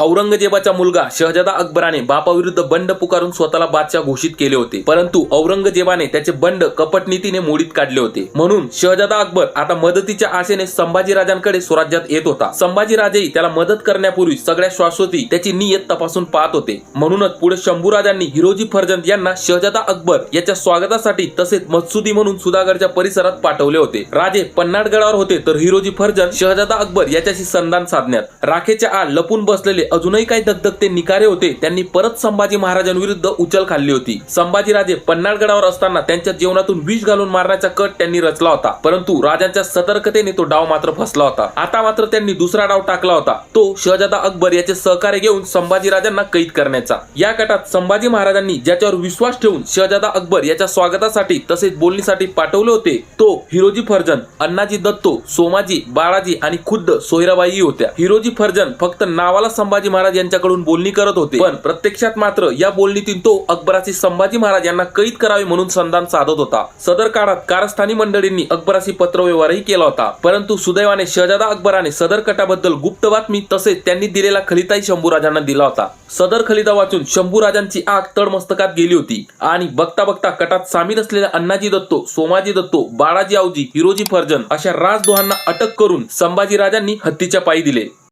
औरंगजेबाचा मुलगा शहजादा अकबराने बापाविरुद्ध बंड पुकारून स्वतःला बादशाह घोषित केले होते. परंतु औरंगजेबाने त्याचे बंड कपटनीतीने मोडीत काढले होते. म्हणून शहजादा अकबर आता मदतीच्या आशेने संभाजीराजांकडे स्वराज्यात येत होता. संभाजीराजेही त्याला मदत करण्यापूर्वी सगळ्या श्वासोती त्याची नियत तपासून पाहत होते. म्हणूनच पुढे शंभूराजांनी हिरोजी फर्जंद यांना शहजादा अकबर याच्या स्वागतासाठी तसेच मत्सुदी म्हणून सुधागडच्या परिसरात पाठवले होते. राजे पन्नाडगडावर होते तर हिरोजी फर्जंद शहजादा अकबर याच्याशी संधान साधण्यात. राखेच्या आड लपून बसलेले अजूनही काही दगदगते निकारे होते त्यांनी परत संभाजी महाराजांविरुद्ध उचल खाल्ली होती. संभाजीराजे पन्नाळगडावर असताना त्यांच्या जीवनातून विष घालून मारण्याचा कट त्यांनी रचला होता परंतु राजांच्या सतर्कतेने तो डाव मात्र फसला होता. आता मात्र त्यांनी दुसरा डाव टाकला होता तो शहजादा अकबर याचे सहकार्य घेऊन संभाजीराजांना कैद करण्याचा. या गटात संभाजी महाराजांनी ज्याच्यावर विश्वास ठेवून शहजादा अकबर याच्या स्वागतासाठी तसेच बोलणीसाठी पाठवले होते तो हिरोजी फर्जन अण्णाजी दत्तो सोमाजी बाळाजी आणि खुद्द सोयराबाई होत्या. हिरोजी फर्जन फक्त नावाला संभाजी महाराज यांच्याकडून बोलणी करत होते. पण प्रत्यक्षात मात्र या बोलणीतून तो अकबराशी संभाजी महाराज यांना कैद करावे म्हणून संधान साधत होता. सदर काळात कारस्थानी मंडळींनी अकबराशी पत्रव्यवहारही केला होता. परंतु सुदैवाने शहजादा अकबराने सदर कटाबद्दल गुप्त बातमी तसेच त्यांनी दिलेला खलिताही शंभूराजांना दिला होता. सदर खलिता वाचून शंभूराजांची आग तडमस्तकात गेली होती आणि बघता बघता कटात सामील असलेल्या अण्णाजी दत्तो सोमाजी दत्तो बाळाजी आवजी हिरोजी फर्जन अशा राजदोहांना अटक करून संभाजीराजांनी हत्तीच्या पायी दिले.